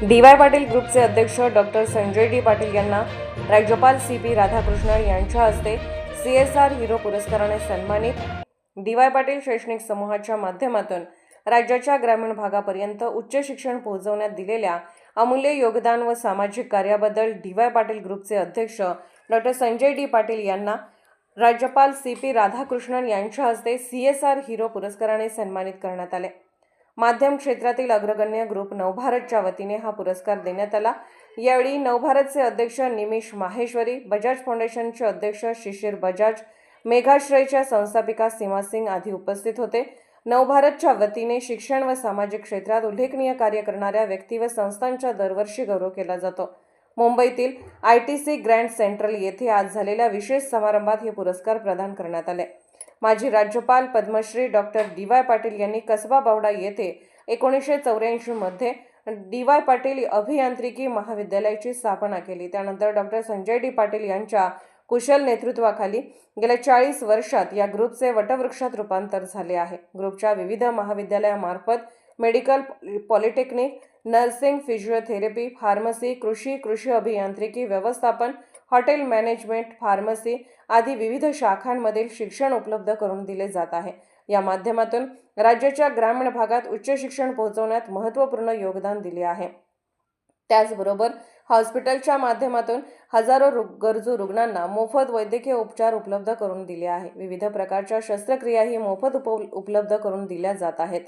D Y Patil ग्रुपचे अध्यक्ष doctor Sanjay D Patil यांना राज्यपाल सी पी राधाकृष्णन यांच्या हस्ते सी एस आर हिरो पुरस्काराने सन्मानित. डी वाय पाटील शैक्षणिक समूहाच्या माध्यमातून राज्याच्या ग्रामीण भागापर्यंत उच्च शिक्षण पोहोचवण्यात दिलेल्या अमूल्य योगदान व सामाजिक कार्याबद्दल डी वाय पाटील ग्रुपचे अध्यक्ष डॉक्टर संजय डी पाटील यांना राज्यपाल सी पी राधाकृष्णन यांच्या हस्ते सी एस आर हिरो पुरस्काराने सन्मानित करण्यात आले. माध्यम क्षेत्रातील अग्रगण्य ग्रुप नवभारतच्या वतीने हा पुरस्कार देण्यात आला. यावेळी नवभारतचे अध्यक्ष निमिष माहेश्वरी बजाज फाउंडेशनचे अध्यक्ष शिशिर बजाज मेघाश्रयच्या संस्थापिका सीमा सिंग आदी उपस्थित होते. नवभारतच्या वतीने शिक्षण व सामाजिक क्षेत्रात उल्लेखनीय कार्य करणाऱ्या व्यक्ती व संस्थांचा दरवर्षी गौरव केला जातो. मुंबईतील I T C Grand Central येथे आज झालेल्या विशेष समारंभात हे पुरस्कार प्रदान करण्यात आले. माजी राज्यपाल Padmashri doctor D Y Patil यांनी कसबा बावडा येथे एकोणीसशे चौऱ्याऐंशीमध्ये डी वाय पाटील अभियांत्रिकी महाविद्यालयाची स्थापना केली. त्यानंतर डॉक्टर संजय डी पाटील यांच्या कुशल नेतृत्वाखाली गेल्या चाळीस वर्षात या ग्रुपचे वटवृक्षात रूपांतर झाले आहे. ग्रुपच्या विविध महाविद्यालयामार्फत medical polytechnic nursing physiotherapy pharmacy कृषी कृषी अभियांत्रिकी व्यवस्थापन हॉटेल मॅनेजमेंट फार्मसी आदी विविध शाखांमधील शिक्षण उपलब्ध करून दिले जात आहे. या माध्यमातून राज्याच्या ग्रामीण भागात उच्च शिक्षण पोहोचवण्यात महत्त्वपूर्ण योगदान दिले आहे. त्याचबरोबर हॉस्पिटलच्या माध्यमातून हजारो रु गरजू रुग्णांना मोफत वैद्यकीय उपचार उपलब्ध करून दिले आहे. विविध प्रकारच्या शस्त्रक्रियाही मोफत उप उपलब्ध करून दिल्या जात आहेत.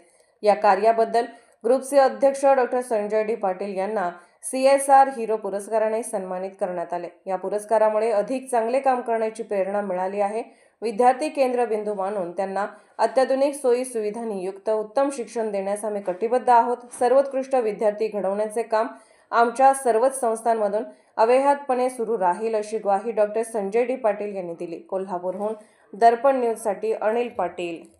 या कार्याबद्दल ग्रुपचे अध्यक्ष डॉक्टर संजय डी पाटील यांना सी एस आर हिरो पुरस्काराने सन्मानित करण्यात आले. या पुरस्कारामुळे अधिक चांगले काम करण्याची प्रेरणा मिळाली आहे. विद्यार्थी केंद्रबिंदू मानून त्यांना अत्याधुनिक सोयी सुविधांनी युक्त उत्तम शिक्षण देण्यास आम्ही कटिबद्ध आहोत. सर्वोत्कृष्ट विद्यार्थी घडवण्याचे काम आमच्या सर्वच संस्थांमधून अव्याहतपणे सुरू राहील अशी ग्वाही डॉक्टर संजय डी पाटील यांनी दिली. कोल्हापूरहून दर्पण न्यूजसाठी अनिल पाटील.